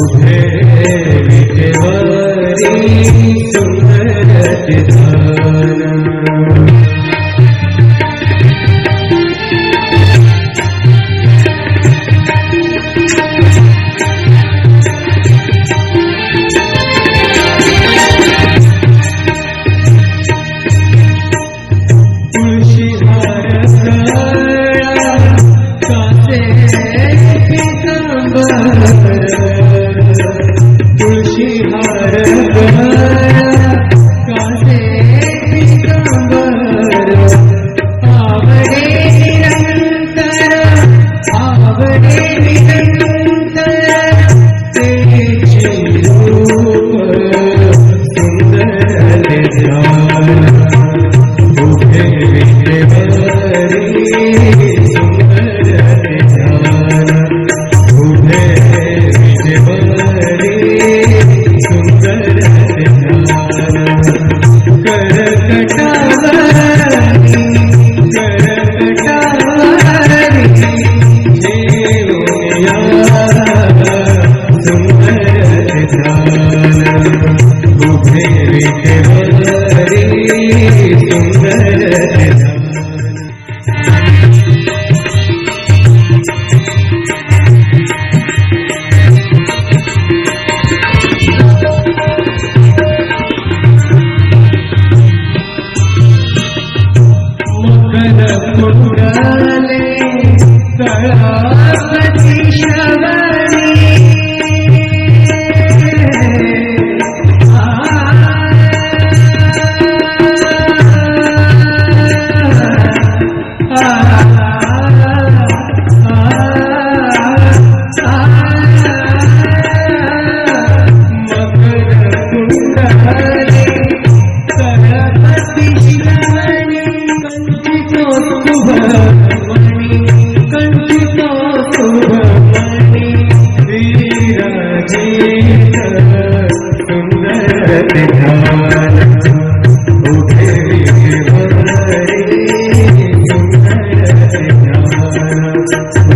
उभरे विजवरी सुंदर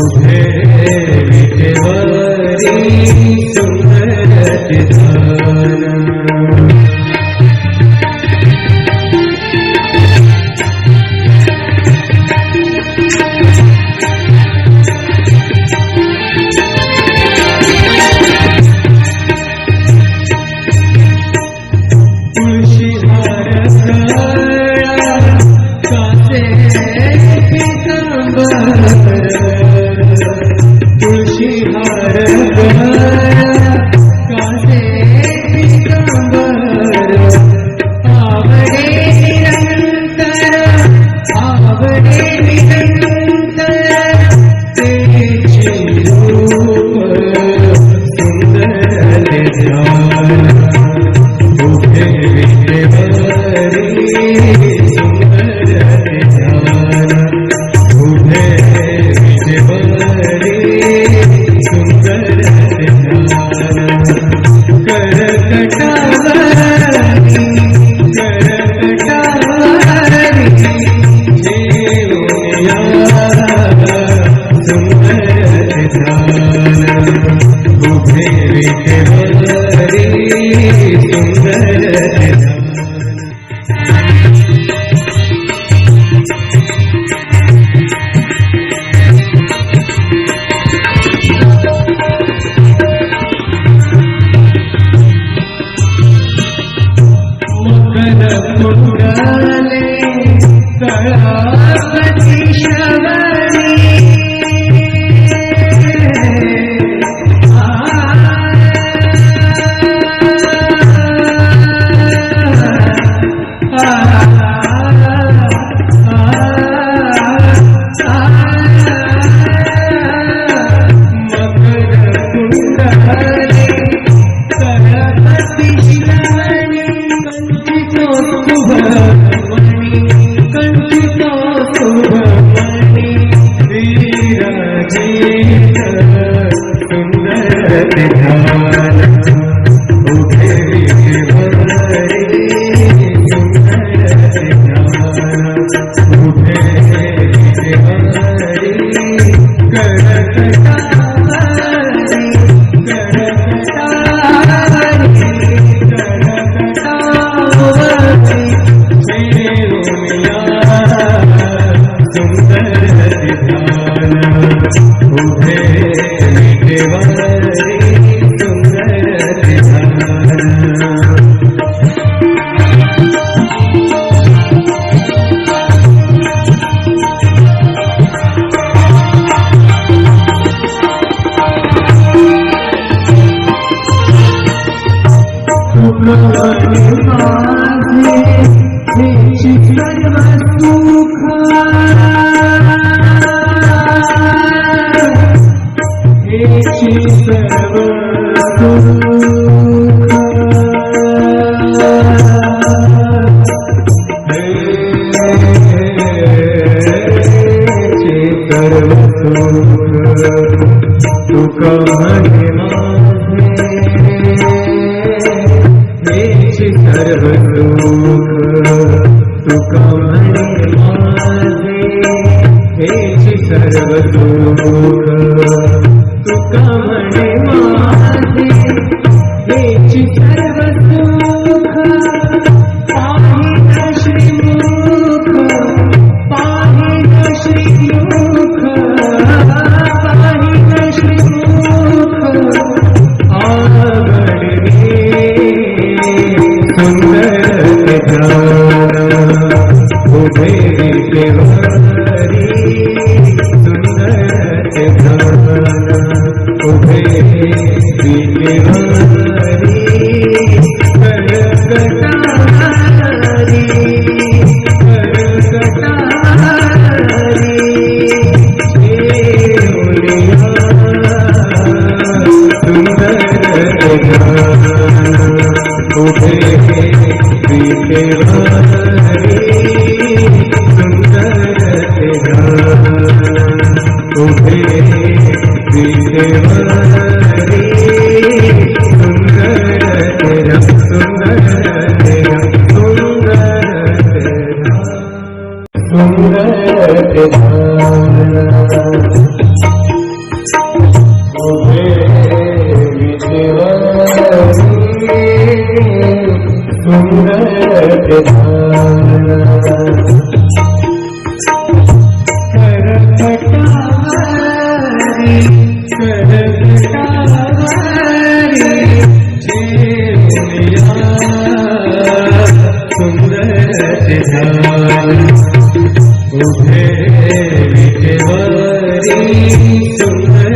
उभे विटेवरी सुंदर Thank you. सुके सर्व सुंदर करपटारी करपटारी सुंदर उभे विठवरी सुंदर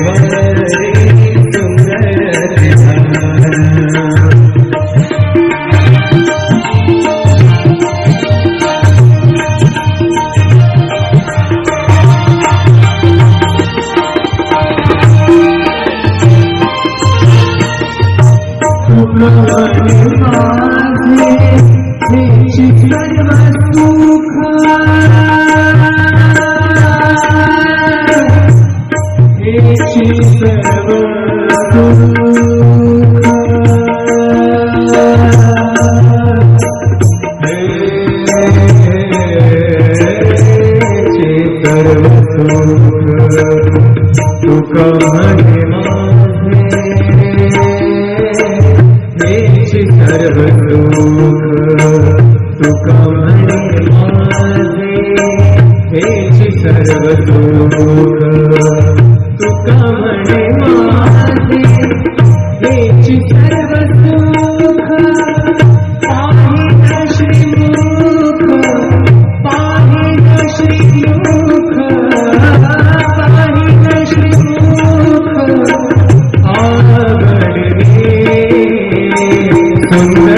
llevar कमरे Thank you.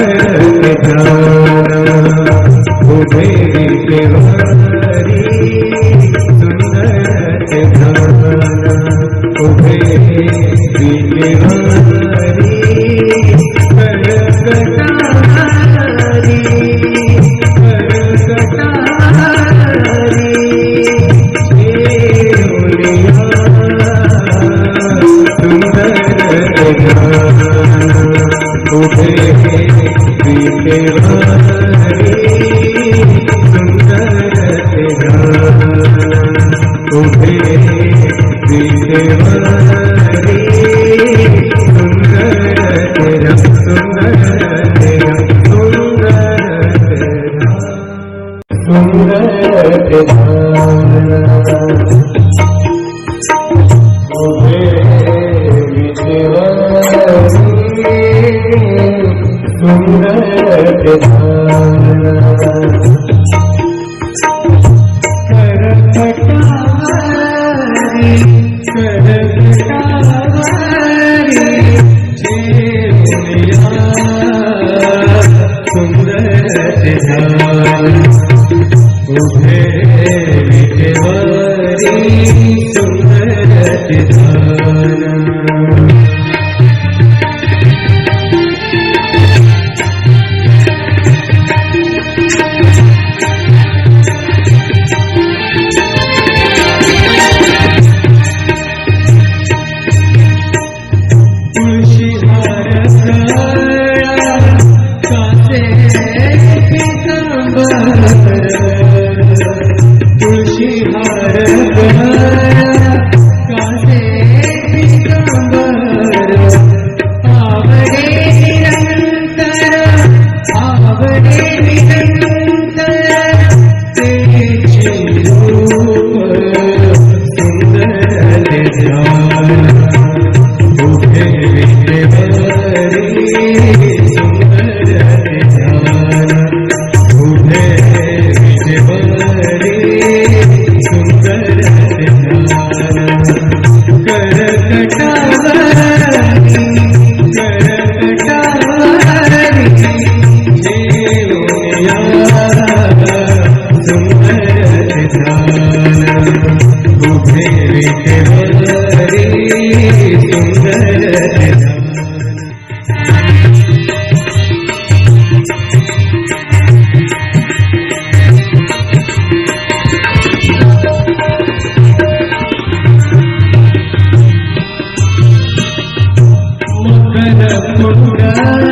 torturar.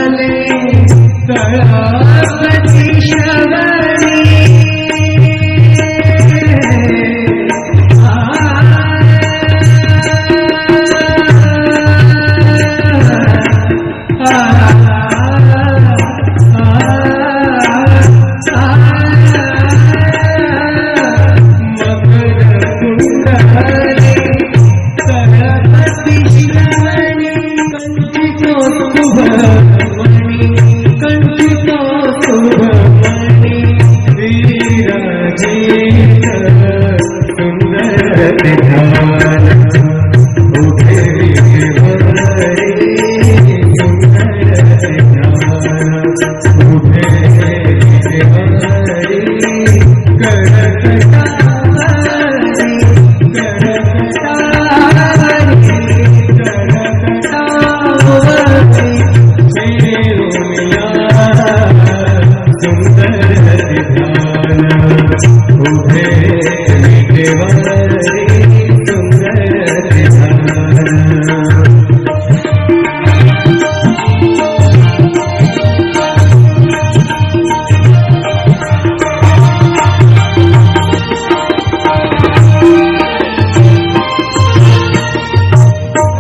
भरे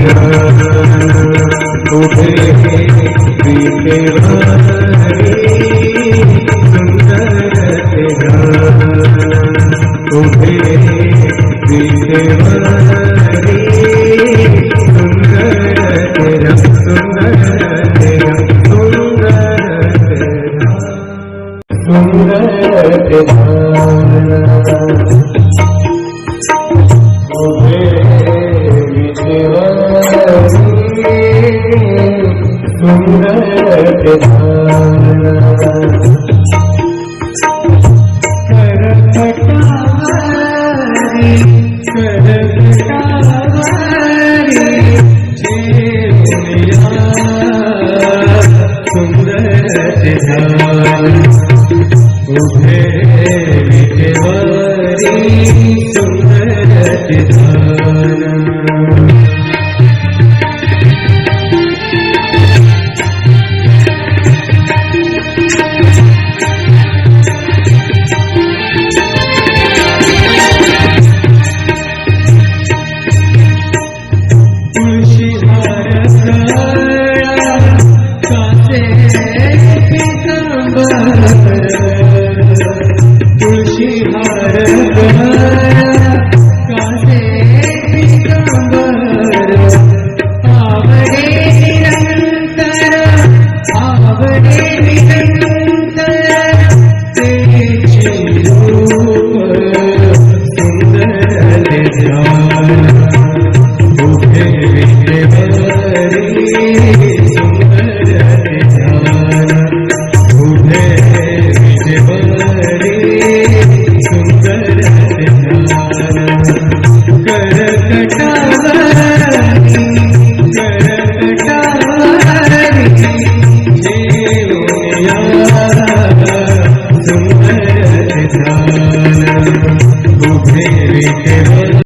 Oh, hey, hey, hey, hey, hey,